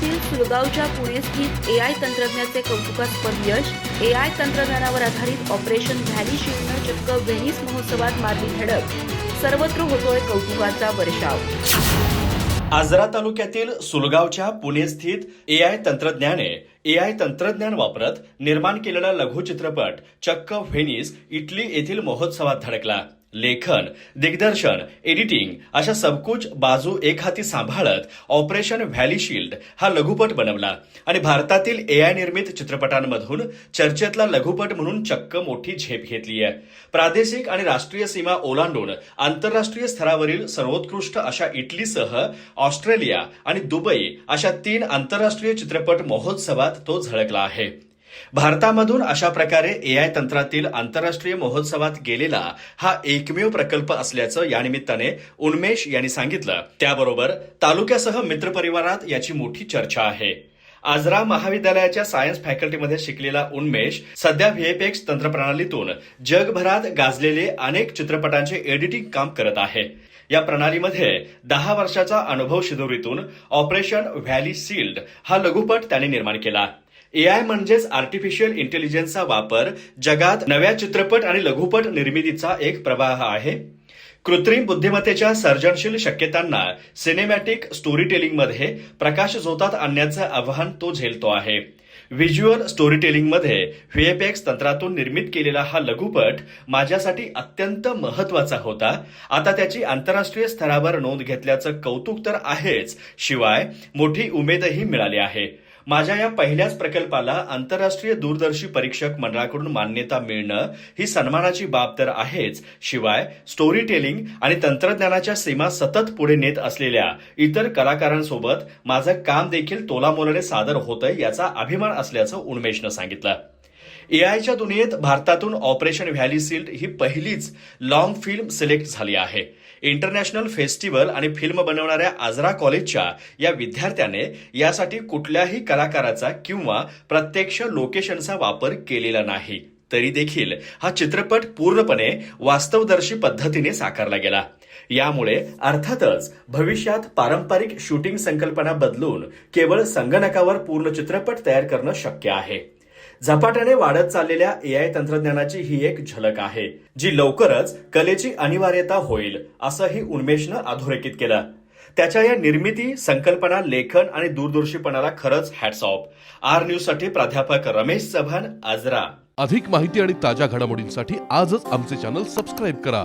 तालुक्यातील सुलगावच्या पुणे स्थित ए आय तंत्रज्ञाचे कौतुकास्पद यश ए आय तंत्रज्ञानावर आधारित ऑपरेशन व्हॅली शिफ्टनं चक्क व्हेनिस महोत्सवात मारली धडक सर्वत्र होतोय कौतुकाचा वर्षाव. आजरा तालुक्यातील सुलगावच्या पुणे स्थित ए आय तंत्रज्ञाने ए आय तंत्रज्ञान वापरत निर्माण केलेला लघुचित्रपट चक्क व्हेनिस इटली येथील महोत्सवात धडकला. लेखन दिग्दर्शन एडिटिंग अशा सबकुच बाजू एक हाती सांभाळत ऑपरेशन व्हॅली शिल्ड हा लघुपट बनवला आणि भारतातील ए आय निर्मित चित्रपटांमधून चर्चेतला लघुपट म्हणून चक्क मोठी झेप घेतली आहे. प्रादेशिक आणि राष्ट्रीय सीमा ओलांडून आंतरराष्ट्रीय स्तरावरील सर्वोत्कृष्ट अशा इटलीसह ऑस्ट्रेलिया आणि दुबई अशा तीन आंतरराष्ट्रीय चित्रपट महोत्सवात तो झळकला आहे. भारतामधून अशा प्रकारे ए आय तंत्रातील आंतरराष्ट्रीय महोत्सवात गेलेला हा एकमेव प्रकल्प असल्याचं या निमित्ताने उन्मेष यांनी सांगितलं. त्याबरोबर तालुक्यासह मित्रपरिवारात याची मोठी चर्चा आहे. आजरा महाविद्यालयाच्या सायन्स फॅकल्टीमध्ये शिकलेला उन्मेष सध्या व्हीएफएक्स तंत्रप्रणालीतून जगभरात गाजलेले अनेक चित्रपटांचे एडिटिंग काम करत आहे. या प्रणालीमध्ये दहा वर्षाचा अनुभव शिदोरीतून ऑपरेशन व्हॅली सील्ड हा लघुपट त्याने निर्माण केला. एआय म्हणजेच आर्टिफिशियल इंटेलिजन्सचा वापर जगात नव्या चित्रपट आणि लघुपट निर्मितीचा एक प्रवाह आहे. कृत्रिम बुद्धिमत्तेच्या सर्जनशील शक्यतांना सिनेमॅटिक स्टोरी टेलिंगमध्ये प्रकाश झोतात आणण्याचं आव्हान तो झेलतो आहे. व्हिज्युअल स्टोरी टेलिंगमध्ये व्हीएफएक्स तंत्रातून निर्मित केलेला हा लघुपट माझ्यासाठी अत्यंत महत्त्वाचा होता. आता त्याची आंतरराष्ट्रीय स्तरावर नोंद घेतल्याचं कौतुक तर आहेच शिवाय मोठी उमेदही मिळाली आहे. माझ्या या पहिल्याच प्रकल्पाला आंतरराष्ट्रीय दूरदर्शी परीक्षक मंडळाकडून मान्यता मिळणं ही सन्मानाची बाब तर आहेच. शिवाय स्टोरी टेलिंग आणि तंत्रज्ञानाच्या सीमा सतत पुढे नेत असलेल्या इतर कलाकारांसोबत माझं काम देखील तोलामोलाने सादर होतंय याचा अभिमान असल्याचं उन्मेषनं सांगितलं. एआयच्या दुनियेत भारतातून ऑपरेशन व्हॅली सिल्ड ही पहिलीच लॉंग फिल्म सिलेक्ट झाली आहे. इंटरनॅशनल फेस्टिवल आणि फिल्म बनवणाऱ्या आजरा कॉलेजच्या या विद्यार्थ्याने यासाठी कुठल्याही कलाकाराचा किंवा प्रत्यक्ष लोकेशनचा वापर केलेला नाही. तरी देखील हा चित्रपट पूर्णपणे वास्तवदर्शी पद्धतीने साकारला गेला. यामुळे अर्थातच भविष्यात पारंपरिक शूटिंग संकल्पना बदलून केवळ संगणकावर पूर्ण चित्रपट तयार करणं शक्य आहे. झपाट्याने वाढत चाललेल्या एआय तंत्रज्ञानाची ही एक झलक आहे जी लवकरच कलेची अनिवार्यता होईल असंही उन्मेषनं अधोरेखित केलं. त्याच्या या निर्मिती संकल्पना लेखन आणि दूरदर्शीपणाला खरंच हॅट्स ऑफ आर न्यूजसाठी प्राध्यापक रमेश चव्हाण आजरा. अधिक माहिती आणि ताज्या घडामोडींसाठी आजच आमचे चॅनल सबस्क्राईब करा.